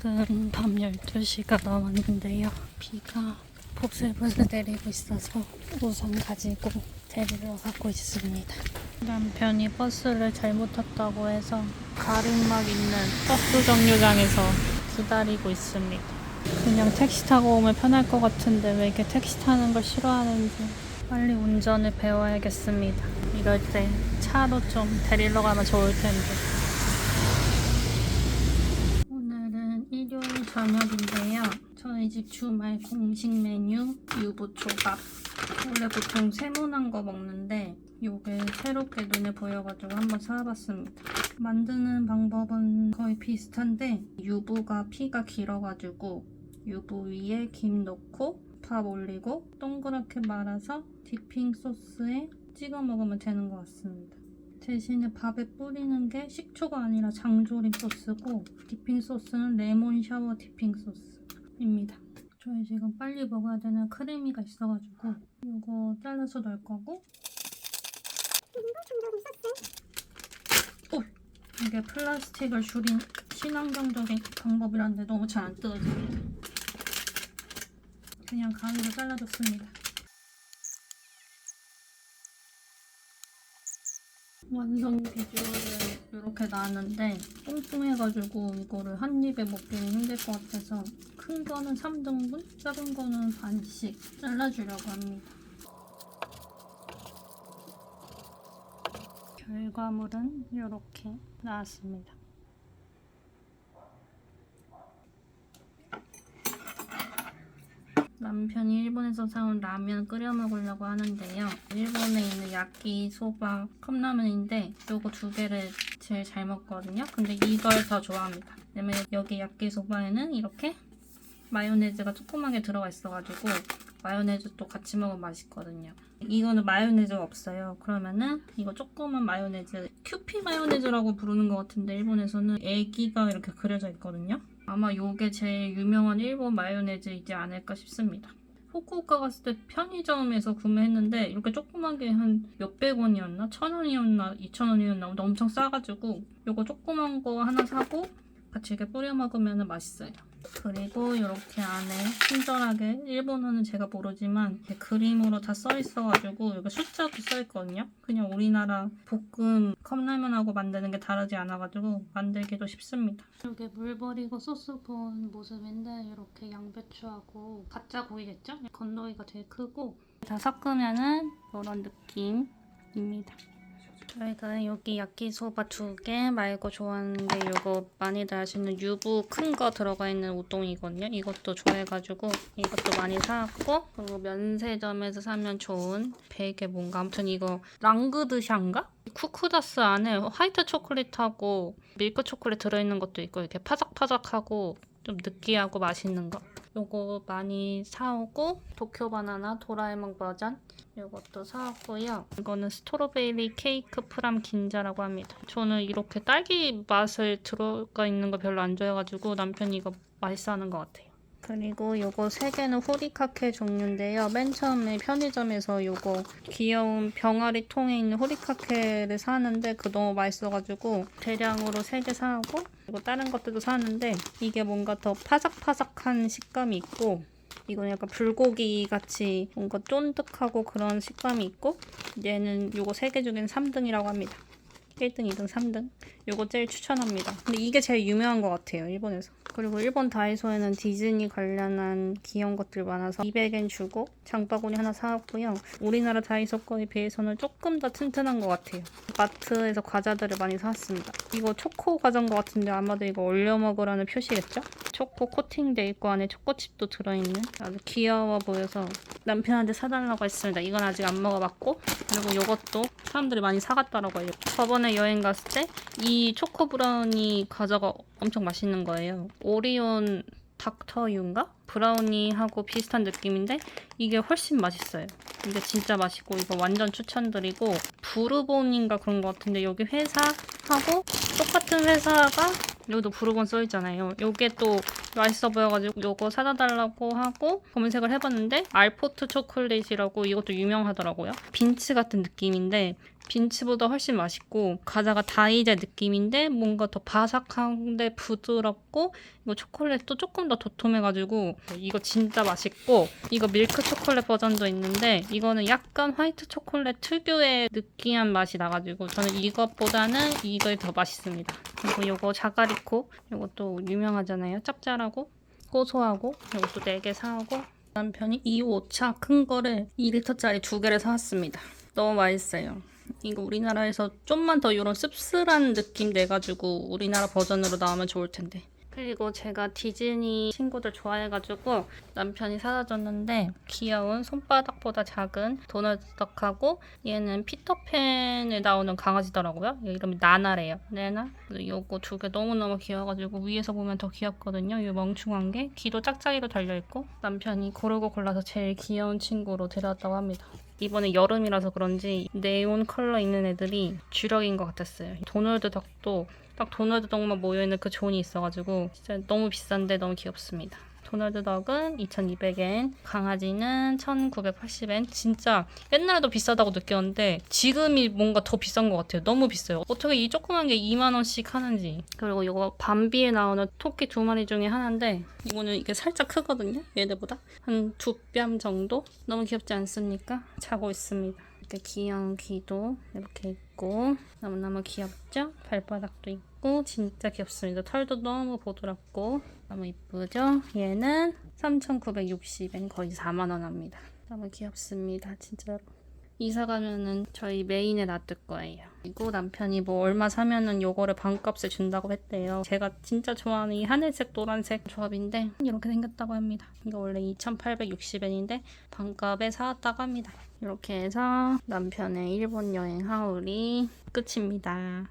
지금 밤 12시가 넘었는데요. 비가 보슬보슬 내리고 있어서 우산 가지고 데리러 가고 있습니다. 남편이 버스를 잘못 탔다고 해서 가림막 있는 버스 정류장에서 기다리고 있습니다. 그냥 택시 타고 오면 편할 것 같은데 왜 이렇게 택시 타는 걸 싫어하는지 빨리 운전을 배워야겠습니다. 이럴 때 차로 좀 데리러 가면 좋을 텐데. 오늘은 일요일 저녁인데요. 저희 집 주말 공식 메뉴 유부초밥. 원래 보통 세모난 거 먹는데 요게 새롭게 눈에 보여가지고 한번 사봤습니다. 만드는 방법은 거의 비슷한데 유부가 피가 길어가지고 유부 위에 김 넣고 밥 올리고 동그랗게 말아서 디핑 소스에 찍어 먹으면 되는 것 같습니다. 대신에 밥에 뿌리는 게 식초가 아니라 장조림 소스고 디핑 소스는 레몬 샤워 디핑 소스입니다. 저희 지금 빨리 먹어야 되는 크래미가 있어가지고 이거 잘라서 넣을 거고 오! 이게 플라스틱을 줄인 친환경적인 방법이란데 너무 잘 안 뜯어집니다. 그냥 가위로 잘라줬습니다. 완성 비주얼은 이렇게 나왔는데 뚱뚱해가지고 이거를 한 입에 먹기는 힘들 것 같아서 큰 거는 3등분, 작은 거는 반씩 잘라주려고 합니다. 결과물은 이렇게 나왔습니다. 남편이 일본에서 사온 라면 끓여 먹으려고 하는데요. 일본에 있는 야끼 소바 컵라면인데 요거 두 개를 제일 잘 먹거든요. 근데 이걸 더 좋아합니다. 왜냐면 여기 야끼 소바에는 이렇게 마요네즈가 조그맣게 들어가 있어가지고 마요네즈도 같이 먹으면 맛있거든요. 이거는 마요네즈 없어요. 그러면은 이거 조그만 마요네즈 큐피 마요네즈라고 부르는 것 같은데 일본에서는 애기가 이렇게 그려져 있거든요. 아마 요게 제일 유명한 일본 마요네즈이지 않을까 싶습니다. 후쿠오카 갔을 때 편의점에서 구매했는데 이렇게 조그맣게 한 몇백 원이었나? 천 원이었나? 이천 원이었나? 엄청 싸가지고 요거 조그만 거 하나 사고 같이 이렇게 뿌려 먹으면 맛있어요. 그리고 이렇게 안에 친절하게 일본어는 제가 모르지만 이렇게 그림으로 다 써 있어가지고 여기 숫자도 써 있거든요. 그냥 우리나라 볶음 컵라면하고 만드는 게 다르지 않아가지고 만들기도 쉽습니다. 이게 물 버리고 소스 부은 모습인데 이렇게 양배추하고 가짜 고이겠죠? 건더기가 되게 크고 다 섞으면은 이런 느낌입니다. 저희가 여기 야끼소바 두 개 말고 좋아하는 게 이거 많이들 아시는 유부 큰 거 들어가 있는 우동이거든요. 이것도 좋아해가지고 이것도 많이 사왔고 그리고 면세점에서 사면 좋은 베개 뭔가 아무튼 이거 랑그드샹가? 쿠쿠다스 안에 화이트 초콜릿하고 밀크 초콜릿 들어있는 것도 있고 이렇게 파삭파삭하고 좀 느끼하고 맛있는 거. 요거 많이 사오고 도쿄 바나나 도라에몽 버전 이것도 사왔고요. 이거는 스트로베리 케이크 프람 긴자라고 합니다. 저는 이렇게 딸기 맛을 들어가 있는 거 별로 안 좋아해가지고 남편이 이거 맛있어 하는 것 같아요. 그리고 요거 세 개는 호리카케 종류인데요. 맨 처음에 편의점에서 요거 귀여운 병아리 통에 있는 호리카케를 사는데 그 너무 맛있어가지고 대량으로 세 개 사고 그리고 다른 것들도 사는데 이게 뭔가 더 파삭파삭한 식감이 있고 이거는 약간 불고기 같이 뭔가 쫀득하고 그런 식감이 있고 얘는 요거 세 개 중엔 3등이라고 합니다. 1등, 2등, 3등. 요거 제일 추천합니다. 근데 이게 제일 유명한 것 같아요, 일본에서. 그리고 일본 다이소에는 디즈니 관련한 귀여운 것들 많아서 200엔 주고 장바구니 하나 사왔고요. 우리나라 다이소 거에 비해서는 조금 더 튼튼한 것 같아요. 마트에서 과자들을 많이 사왔습니다. 이거 초코 과자인 것 같은데 아마도 이거 올려 먹으라는 표시겠죠? 초코 코팅돼 있고 안에 초코칩도 들어있는 아주 귀여워 보여서 남편한테 사달라고 했습니다. 이건 아직 안 먹어봤고 그리고 이것도 사람들이 많이 사갔더라고요. 저번에 여행 갔을 때 이 초코 브라우니 과자가 엄청 맛있는 거예요. 오리온 닥터유인가? 브라우니하고 비슷한 느낌인데 이게 훨씬 맛있어요. 이게 진짜 맛있고 이거 완전 추천드리고 부르본인가 그런 것 같은데 여기 회사하고 똑같은 회사가 여기도 부르본 써있잖아요. 요게 또 맛있어 보여가지고 요거 사다 달라고 하고 검색을 해봤는데 알포트 초콜릿이라고 이것도 유명하더라고요. 빈츠 같은 느낌인데 빈츠보다 훨씬 맛있고 과자가 다이제 느낌인데 뭔가 더 바삭한데 부드럽고 이거 초콜릿도 조금 더 도톰해가지고 이거 진짜 맛있고 이거 밀크 초콜릿 버전도 있는데 이거는 약간 화이트 초콜릿 특유의 느끼한 맛이 나가지고 저는 이것보다는 이게 더 맛있습니다. 그리고 요거 자가리코 이것도 유명하잖아요. 짭짤하고 고소하고 이것도 4개 사오고 남편이 이 오차 큰 거를 2리터짜리 두 개를 사왔습니다. 너무 맛있어요. 이거 우리나라에서 좀만 더 이런 씁쓸한 느낌 내가지고 우리나라 버전으로 나오면 좋을 텐데. 그리고 제가 디즈니 친구들 좋아해가지고 남편이 사다 줬는데 귀여운 손바닥보다 작은 도넛 덕하고 얘는 피터팬에 나오는 강아지더라고요. 얘 이름이 나나래요. 나나. 요거 두 개 너무너무 귀여워가지고 위에서 보면 더 귀엽거든요. 이 멍충한 게 귀도 짝짝이로 달려있고 남편이 고르고 골라서 제일 귀여운 친구로 데려왔다고 합니다. 이번에 여름이라서 그런지 네온 컬러 있는 애들이 주력인 것 같았어요. 도널드 덕도 딱 도널드 덕만 모여있는 그 존이 있어가지고 진짜 너무 비싼데 너무 귀엽습니다. 도널드 덕은 2,200엔, 강아지는 1,980엔. 진짜 옛날에도 비싸다고 느꼈는데 지금이 뭔가 더 비싼 것 같아요. 너무 비싸요. 어떻게 이 조그만 게 2만 원씩 하는지. 그리고 이거 밤비에 나오는 토끼 두 마리 중에 하나인데 이거는 이게 살짝 크거든요. 얘들보다 한 두 뺨 정도. 너무 귀엽지 않습니까? 자고 있습니다. 이렇게 귀여운 귀도 이렇게 있고 너무너무 귀엽죠? 발바닥도 있고 진짜 귀엽습니다. 털도 너무 부드럽고 너무 이쁘죠? 얘는 3,960엔 거의 4만 원 합니다. 너무 귀엽습니다. 진짜로. 이사 가면은 저희 메인에 놔둘 거예요. 그리고 남편이 뭐 얼마 사면은 요거를 반값에 준다고 했대요. 제가 진짜 좋아하는 이 하늘색 노란색 조합인데 이렇게 생겼다고 합니다. 이거 원래 2,860엔인데 반값에 사왔다고 합니다. 이렇게 해서 남편의 일본 여행 하울이 끝입니다.